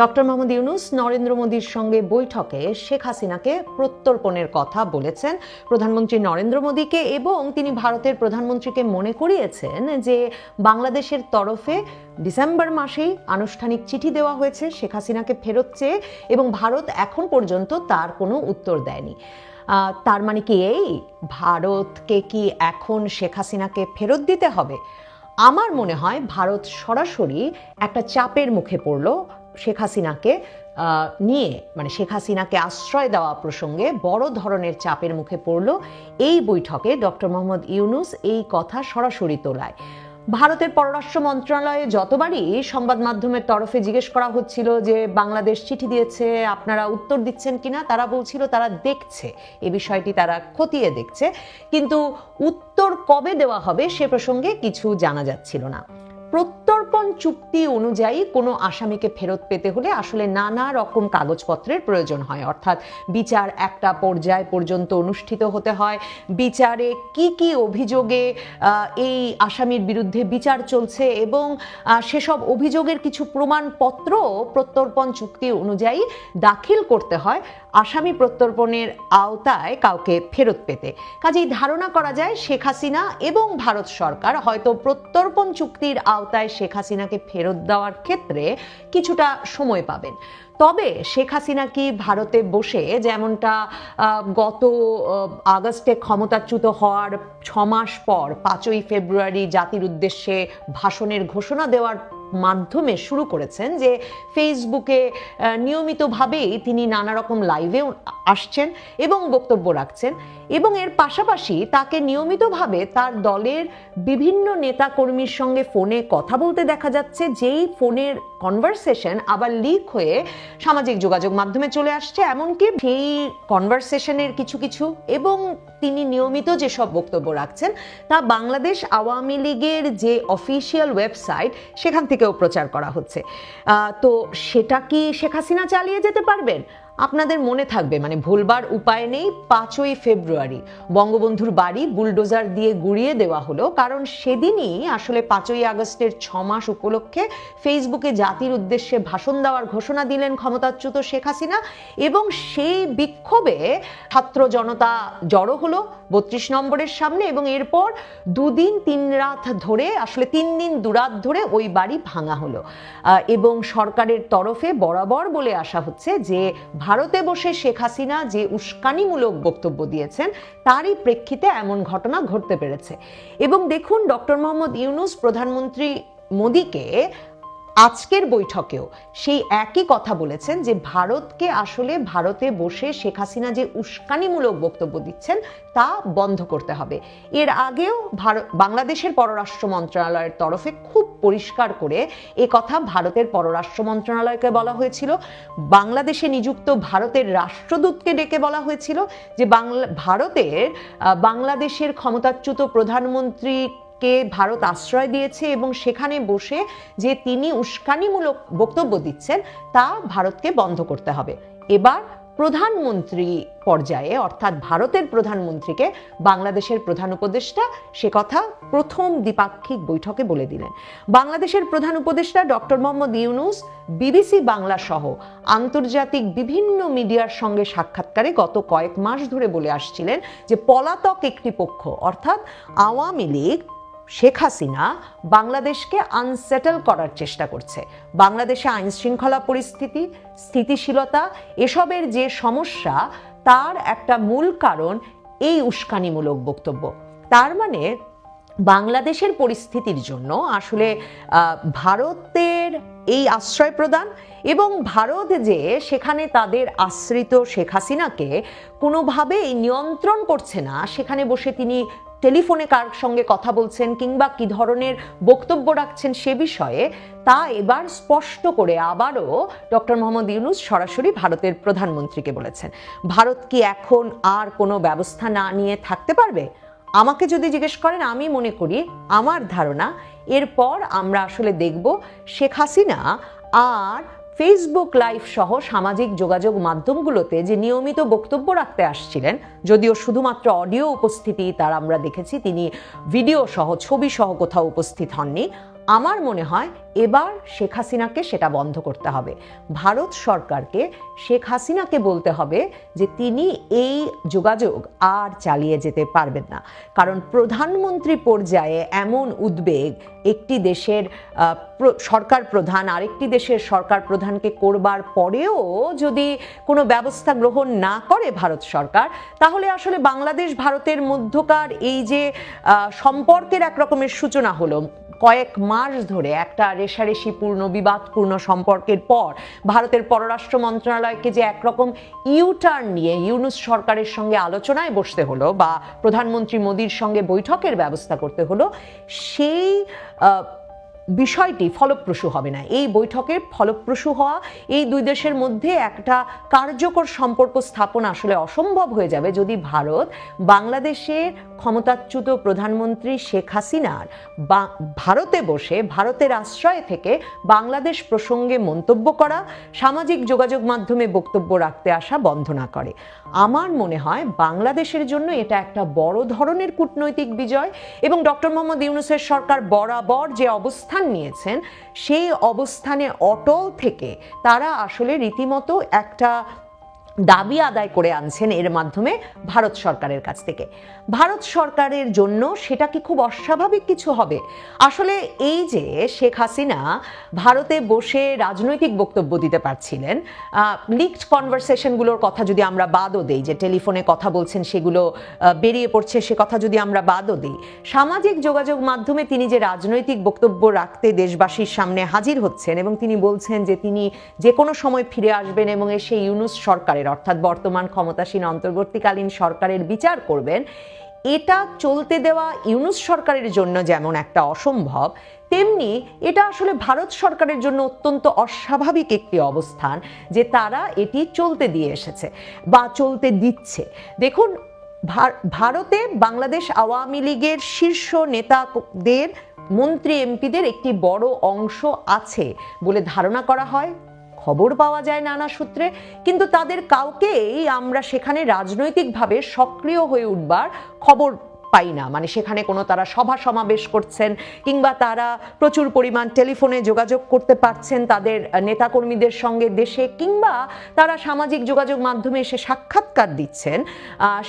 Doctor Mohammad Yunus Narendra মোদীর সঙ্গে বৈঠকে শেখ হাসিনাকে প্রত্যর্পণের কথা বলেছেন। প্রধানমন্ত্রী নরেন্দ্র মোদীকে এবং তিনি ভারতের প্রধানমন্ত্রীকে মনে করিয়েছেন যে বাংলাদেশের তরফে ডিসেম্বর মাসেই আনুষ্ঠানিক চিঠি দেওয়া হয়েছে শেখ হাসিনাকে ফেরত চেয়ে এবং ভারত এখন পর্যন্ত তার কোনো উত্তর দেয়নি। তার মানে কি এই? ভারতকে কি এখন শেখ হাসিনাকে ফেরত দিতে হবে? আমার মনে হয় ভারত সরাসরি একটা চাপের মুখে পড়ল। শেখ হাসিনাকে নিয়ে মানে শেখ হাসিনাকে আশ্রয় দেওয়া প্রসঙ্গে বড় ধরনের চাপের মুখে পড়ল এই বৈঠকে ডক্টর মোহাম্মদ ইউনুস এই কথা সরাসরি তোলায়। ভারতের পররাষ্ট্র মন্ত্রণালয়ে যতবারই সংবাদ মাধ্যমের তরফে জিজ্ঞেস করা হচ্ছিল যে বাংলাদেশ চিঠি দিয়েছে, আপনারা উত্তর দিচ্ছেন কিনা, তারা বলছিল তারা দেখছে, এ বিষয়টি তারা খতিয়ে দেখছে। কিন্তু উত্তর কবে দেওয়া হবে সে প্রসঙ্গে কিছু জানা যাচ্ছিল না। প্রত্যর্পণ চুক্তি অনুযায়ী কোনো আসামিকে ফেরত পেতে হলে আসলে নানা রকম কাগজপত্রের প্রয়োজন হয়। অর্থাৎ বিচার একটা পর্যায় পর্যন্ত অনুষ্ঠিত হতে হয়। বিচারে কি কি অভিযোগে এই আসামির বিরুদ্ধে বিচার চলছে এবং সেসব অভিযোগের কিছু প্রমাণপত্র প্রত্যর্পণ চুক্তি অনুযায়ী দাখিল করতে হয় আসামি প্রত্যর্পণের আওতায় কাউকে ফেরত পেতে। কাজেই ধারণা করা যায় শেখ হাসিনা এবং ভারত সরকার হয়তো প্রত্যর্পণ চুক্তির আওতায় শেখ হাসিনাকে ফেরত দেওয়ার ক্ষেত্রে কিছুটা সময় পাবেন। তবে শেখ হাসিনা কি ভারতে বসে যেমনটা গত আগস্টে ক্ষমতাচ্যুত হওয়ার ছ মাস পর পাঁচই ফেব্রুয়ারি জাতির উদ্দেশ্যে ভাষণের ঘোষণা দেওয়ার মাধ্যমে শুরু করেছেন যে ফেসবুকে নিয়মিতভাবেই তিনি নানা রকম লাইভেও আসছেন এবং বক্তব্য রাখছেন এবং এর পাশাপাশি তাকে নিয়মিতভাবে তার দলের বিভিন্ন নেতাকর্মীর সঙ্গে ফোনে কথা বলতে দেখা যাচ্ছে, যেই ফোনের কনভারসেশন আবার লিক হয়ে সামাজিক যোগাযোগ মাধ্যমে চলে আসছে, এমনকি সেই কনভারসেশনের কিছু কিছু এবং তিনি নিয়মিত যেসব বক্তব্য রাখছেন, তা বাংলাদেশ আওয়ামী লীগের যে অফিসিয়াল ওয়েবসাইট সেখান থেকেও প্রচার করা হচ্ছে। তো সেটা কি শেখ হাসিনা চালিয়ে যেতে পারবেন? আপনাদের মনে থাকবে মানে ভুলবার উপায় নেই, পাঁচই ফেব্রুয়ারি। বঙ্গবন্ধুর বাড়ি বুলডোজার দিয়ে গুড়িয়ে দেওয়া হলো, কারণ সেদিনই আসলে পাঁচই আগস্টের ছ মাস উপলক্ষে ফেসবুকে জাতির উদ্দেশ্যে ভাষণ দেওয়ার ঘোষণা দিলেন ক্ষমতাচ্যুত শেখ হাসিনা, এবং সেই বিক্ষোভে ছাত্র জনতা জড়ো হলো বত্রিশ নম্বরের সামনে, এবং এরপর দুদিন তিন রাত ধরে, আসলে তিন দিন দুরাত ধরে ওই বাড়ি ভাঙা হলো। এবং সরকারের তরফে বরাবর বলে আসা হচ্ছে যে ভারতে বসে শেখ হাসিনা যে উস্কানিমূলক বক্তব্য দিয়েছেন, তারই প্রেক্ষিতে এমন ঘটনা ঘটতে পেরেছে। এবং দেখুন, ডক্টর মোহাম্মদ ইউনুস প্রধানমন্ত্রী মোদীকে আজকের বৈঠকেও সেই একই কথা বলেছেন যে ভারতকে আসলে ভারতে বসে শেখ হাসিনা যে উস্কানিমূলক বক্তব্য দিচ্ছেন, তা বন্ধ করতে হবে। এর আগেও ভারত বাংলাদেশের পররাষ্ট্র মন্ত্রণালয়ের তরফে খুব পরিষ্কার করে এ কথা ভারতের পররাষ্ট্র মন্ত্রণালয়কে বলা হয়েছিল। বাংলাদেশে নিযুক্ত ভারতের রাষ্ট্রদূতকে ডেকে বলা হয়েছিল যে বাংলা, ভারতের বাংলাদেশের ক্ষমতাচ্যুত প্রধানমন্ত্রী কে ভারত আশ্রয় দিয়েছে এবং সেখানে বসে যে তিনি উস্কানিমূলক বক্তব্য দিচ্ছেন, তা ভারতকে বন্ধ করতে হবে। এবার প্রধানমন্ত্রী পর্যায়ে, অর্থাৎ ভারতের প্রধানমন্ত্রীকে বাংলাদেশের প্রধান উপদেষ্টা, সে কথা প্রথম দ্বিপাক্ষিক বৈঠকে বলে দিলেন। বাংলাদেশের প্রধান উপদেষ্টা ডক্টর মোহাম্মদ ইউনুস, বিবিসি বাংলা সহ আন্তর্জাতিক বিভিন্ন মিডিয়ার সঙ্গে সাক্ষাৎকারে গত কয়েক মাস ধরে বলে আসছিলেন যে পলাতক একটি পক্ষ, অর্থাৎ আওয়ামী লীগ শেখ হাসিনা বাংলাদেশকে আনসেটেল করার চেষ্টা করছে। বাংলাদেশে আইন শৃঙ্খলা পরিস্থিতি, স্থিতিশীলতা, এসবের যে সমস্যা, তার একটা মূল কারণ এই উস্কানিমূলক বক্তব্য। তার মানে বাংলাদেশের পরিস্থিতির জন্য আসলে ভারতের এই আশ্রয় প্রদান এবং ভারত যে সেখানে তাদের আশ্রিত শেখ হাসিনাকে কোনোভাবেই নিয়ন্ত্রণ করছে না, সেখানে বসে তিনি টেলিফোনে কার সঙ্গে কথা বলছেন কিংবা কি ধরনের বক্তব্য রাখছেন সে বিষয়ে তা এবার স্পষ্ট করে আবারও ডক্টর মোহাম্মদ ইউনুস সরাসরি ভারতের প্রধানমন্ত্রীকে বলেছেন। ভারত কি এখন আর কোনো ব্যবস্থা না নিয়ে থাকতে পারবে? আমাকে যদি জিজ্ঞেস করেন, আমি মনে করি আমার ধারণা, এরপর আমরা আসলে দেখব শেখ হাসিনা আর ফেসবুক লাইভ সহ সামাজিক যোগাযোগ মাধ্যমগুলোতে যে নিয়মিত বক্তব্য রাখতে আসছিলেন, যদিও শুধুমাত্র অডিও উপস্থিতি তার আমরা দেখেছি, তিনি ভিডিও সহ, ছবি সহ কোথাও উপস্থিত হননি। আমার মনে হয় এবার শেখ হাসিনাকে সেটা বন্ধ করতে হবে। ভারত সরকারকে শেখ হাসিনাকে বলতে হবে যে তিনি এই যোগাযোগ আর চালিয়ে যেতে পারবেন না। কারণ প্রধানমন্ত্রী পর্যায়ে এমন উদ্বেগ একটি দেশের সরকার প্রধান আরেকটি দেশের সরকার প্রধানকে করবার পরেও যদি কোনো ব্যবস্থা গ্রহণ না করে ভারত সরকার, তাহলে আসলে বাংলাদেশ ভারতের মধ্যকার এই যে সম্পর্কের এক রকমের সূচনা হলো। কয়েক মাস ধরে একটা রেশারেশিপূর্ণ, বিবাদপূর্ণ সম্পর্কের পর ভারতের পররাষ্ট্র মন্ত্রণালয়কে যে একরকম ইউটার্ন নিয়ে ইউনুস সরকারের সঙ্গে আলোচনায় বসতে হলো বা প্রধানমন্ত্রী মোদীর সঙ্গে বৈঠকের ব্যবস্থা করতে হলো, সেই বিষয়টি ফলপ্রসূ হবে না। এই বৈঠকের ফলপ্রসূ হওয়া এই দুই দেশের মধ্যে একটা কার্যকর সম্পর্ক স্থাপন আসলে অসম্ভব হয়ে যাবে যদি ভারত বাংলাদেশের ক্ষমতাচ্যুত প্রধানমন্ত্রী শেখ হাসিনার ভারতে বসে ভারতের আশ্রয় থেকে বাংলাদেশ প্রসঙ্গে মন্তব্য করা, সামাজিক যোগাযোগ মাধ্যমে বক্তব্য রাখতে আসা বন্ধ না করে। আমার মনে হয় বাংলাদেশের জন্য এটা একটা বড় ধরনের কূটনৈতিক বিজয় এবং ডক্টর মোহাম্মদ ইউনুসের সরকার বরাবর যে অবস্থান নিয়েছেন সেই অবস্থানে অটল থেকে তারা আসলে রীতিমতো একটা দাবি আদায় করে আনছেন এর মাধ্যমে ভারত সরকারের কাছ থেকে। ভারত সরকারের জন্য সেটা কি খুব অস্বাভাবিক কিছু হবে? আসলে এই যে শেখ হাসিনা ভারতে বসে রাজনৈতিক বক্তব্য দিতে পারছিলেন লিকড কনভারসেশনগুলোর কথা যদি আমরা বাদও দেই, যে টেলিফোনে কথা বলছেন সেগুলো বেরিয়ে পড়ছে সে কথা যদি আমরা বাদও দিই, সামাজিক যোগাযোগ মাধ্যমে তিনি যে রাজনৈতিক বক্তব্য রাখতে দেশবাসীর সামনে হাজির হচ্ছেন এবং তিনি বলছেন যে তিনি যে কোনো সময় ফিরে আসবেন এবং এসে ইউনুস সরকারের অর্থাৎ বর্তমান ক্ষমতাসীন অন্তর্বর্তীকালীন সরকারের বিচার করবেন, এটা চলতে দেওয়া ইউনুস সরকারের জন্য যেমন একটা অসম্ভব, তেমনি এটা আসলে ভারত সরকারের জন্য অত্যন্ত অস্বাভাবিক একটি অবস্থান যে তারা এটি চলতে দিয়ে এসেছে বা চলতে দিচ্ছে। দেখুন ভারতে বাংলাদেশ আওয়ামী লীগের শীর্ষ নেতাদের, মন্ত্রী এমপিদের একটি বড় অংশ আছে বলে ধারণা করা হয়। খবর পাওয়া যায় নানা সূত্রে, কিন্তু তাদের কাউকেই আমরা সেখানে রাজনৈতিকভাবে সক্রিয় হয়ে উঠবার খবর পাই না মানে সেখানে কোনো তারা সভা সমাবেশ করছেন কিংবা তারা প্রচুর পরিমাণ টেলিফোনে যোগাযোগ করতে পারছেন তাদের নেতাকর্মীদের সঙ্গে দেশে কিংবা তারা সামাজিক যোগাযোগ মাধ্যমে এসে সাক্ষাৎকার দিচ্ছেন।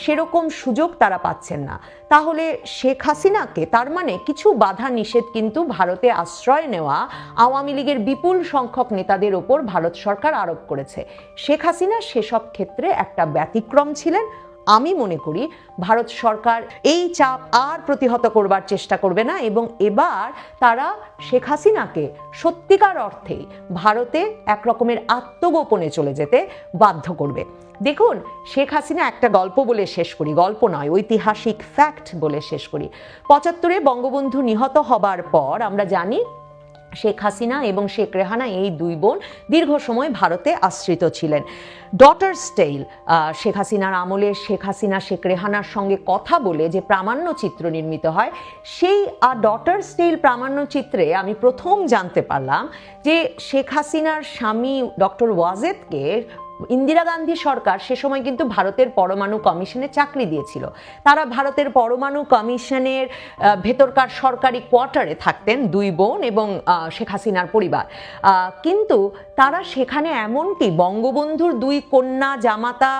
সেরকম সুযোগ তারা পাচ্ছেন না। তাহলে শেখ হাসিনাকে তার মানে কিছু বাধা নিষেধ কিন্তু ভারতে আশ্রয় নেওয়া আওয়ামী লীগের বিপুল সংখ্যক নেতাদের ওপর ভারত সরকার আরোপ করেছে। শেখ হাসিনা সেসব ক্ষেত্রে একটা ব্যতিক্রম ছিলেন। আমি মনে করি ভারত সরকার এই চাপ আর প্রতিহত করবার চেষ্টা করবে না এবং এবার তারা শেখ হাসিনাকে সত্যিকার অর্থে ভারতে এক রকমের আত্মগোপনে চলে যেতে বাধ্য করবে। দেখুন, শেখ হাসিনা একটা গল্প বলে শেষ করি, গল্প নয়, ঐতিহাসিক ফ্যাক্ট বলে শেষ করি। পঁচাত্তরে বঙ্গবন্ধু নিহত হবার পর আমরা জানি শেখ হাসিনা এবং শেখ রেহানা এই দুই বোন দীর্ঘ সময় ভারতে আশ্রিত ছিলেন। ডটার স্টেইল শেখ হাসিনার আমলে শেখ হাসিনা, শেখ রেহানার সঙ্গে কথা বলে যে প্রামাণ্য চিত্র নির্মিত হয়, সেই আর ডটার স্টেইল প্রামাণ্য চিত্রে আমি প্রথম জানতে পারলাম যে শেখ হাসিনার স্বামী ডক্টর ওয়াজেদকে ইন্দিরা গান্ধী সরকার সে সময় কিন্তু ভারতের পরমাণু কমিশনে চাকরি দিয়েছিল। তারা ভারতের পরমাণু কমিশনের ভেতরকার সরকারি কোয়ার্টারে থাকতেন দুই বোন এবং শেখ হাসিনার পরিবার। কিন্তু তারা সেখানে এমনকি বঙ্গবন্ধুর দুই কন্যা জামাতা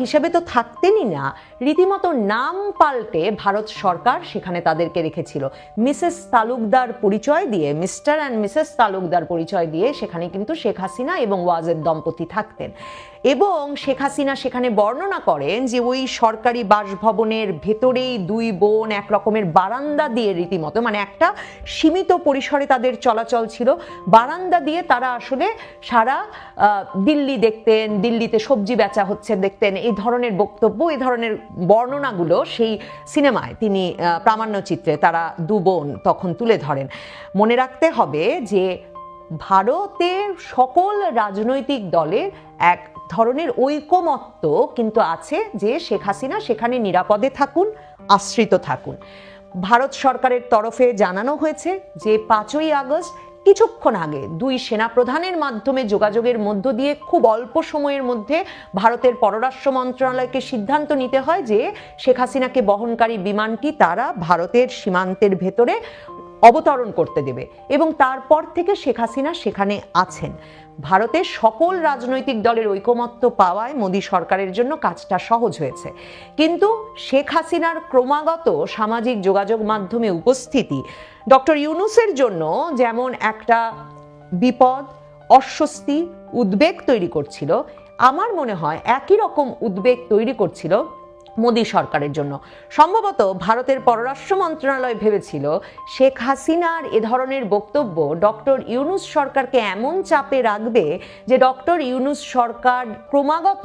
হিসেবে তো থাকতেনই না। রীতিমতো নাম পাল্টে ভারত সরকার সেখানে তাদেরকে রেখেছিল। মিসেস তালুকদার পরিচয় দিয়ে, মিস্টার অ্যান্ড মিসেস তালুকদার পরিচয় দিয়ে সেখানে কিন্তু শেখ হাসিনা এবং ওয়াজেদ দম্পতি থাকতেন। এবং শেখ হাসিনা সেখানে বর্ণনা করেন যে ওই সরকারি বাসভবনের ভেতরেই দুই বোন এক রকমের বারান্দা দিয়ে রীতিমতো মানে একটা সীমিত পরিসরে তাদের চলাচল ছিল, বারান্দা দিয়ে তারা আসলে সারা দিল্লি দেখতেন, দিল্লিতে সবজি বেচা হচ্ছে দেখতেন। এই ধরনের বক্তব্য, এই ধরনের বর্ণনাগুলো সেই সিনেমায় তিনি প্রামাণ্যচিত্রে তারা দু বোন তখন তুলে ধরেন। মনে রাখতে হবে যে ভারতের সকল রাজনৈতিক দলের এক ধরনের ঐকমত্য কিন্তু আছে যে শেখ হাসিনা সেখানে নিরাপদে থাকুন, আশ্রিত থাকুন। ভারত সরকারের তরফে জানানো হয়েছে যে পাঁচই আগস্ট কিছুক্ষণ আগে দুই সেনাপ্রধানের মাধ্যমে যোগাযোগের মধ্য দিয়ে খুব অল্প সময়ের মধ্যে ভারতের পররাষ্ট্র মন্ত্রণালয়কে সিদ্ধান্ত নিতে হয় যে শেখ হাসিনাকে বহনকারী বিমানটি তারা ভারতের সীমান্তের ভেতরে অবতরণ করতে দেবে এবং তারপর থেকে শেখ হাসিনা সেখানে আছেন। ভারতের সকল রাজনৈতিক দলের ঐকমত্য পাওয়ায় মোদী সরকারের জন্য কাজটা সহজ হয়েছে। কিন্তু শেখ হাসিনার ক্রমাগত সামাজিক যোগাযোগ মাধ্যমে উপস্থিতি ডক্টর ইউনুসের জন্য যেমন একটা বিপদ, অস্বস্তি, উদ্বেগ তৈরি করছিল, আমার মনে হয় একই রকম উদ্বেগ তৈরি করছিল মোদী সরকারের জন্য। সম্ভবত ভারতের পররাষ্ট্র মন্ত্রণালয় ভেবেছিল শেখ হাসিনার এ ধরনের বক্তব্য ডক্টর ইউনুস সরকারকে এমন চাপে রাখবে যে ডক্টর ইউনুস সরকার ক্রমাগত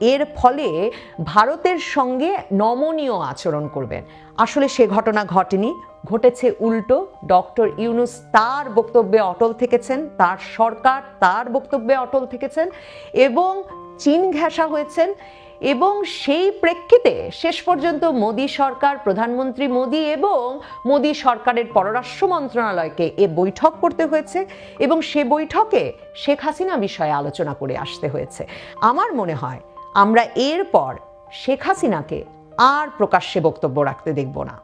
এর ফলে ভারতের সঙ্গে নমনীয় আচরণ করবেন। আসলে সে ঘটনা ঘটেনি, ঘটেছে উল্টো। ডক্টর ইউনুস তার বক্তব্যে অটল থেকেছেন, তার সরকার তার বক্তব্যে অটল থেকেছেন এবং চীন ঘেঁষা হয়েছেন। এবং সেই প্রেক্ষিতে শেষ পর্যন্ত মোদি সরকার, প্রধানমন্ত্রী মোদি এবং মোদি সরকারের পররাষ্ট্র মন্ত্রণালয়কে এ বৈঠক করতে হয়েছে এবং সে বৈঠকে শেখ হাসিনা বিষয়ে আলোচনা করে আসতে হয়েছে। আমার মনে হয় আমরা এরপর শেখ হাসিনাকে আর প্রকাশ্যে বক্তব্য রাখতে দেখব না।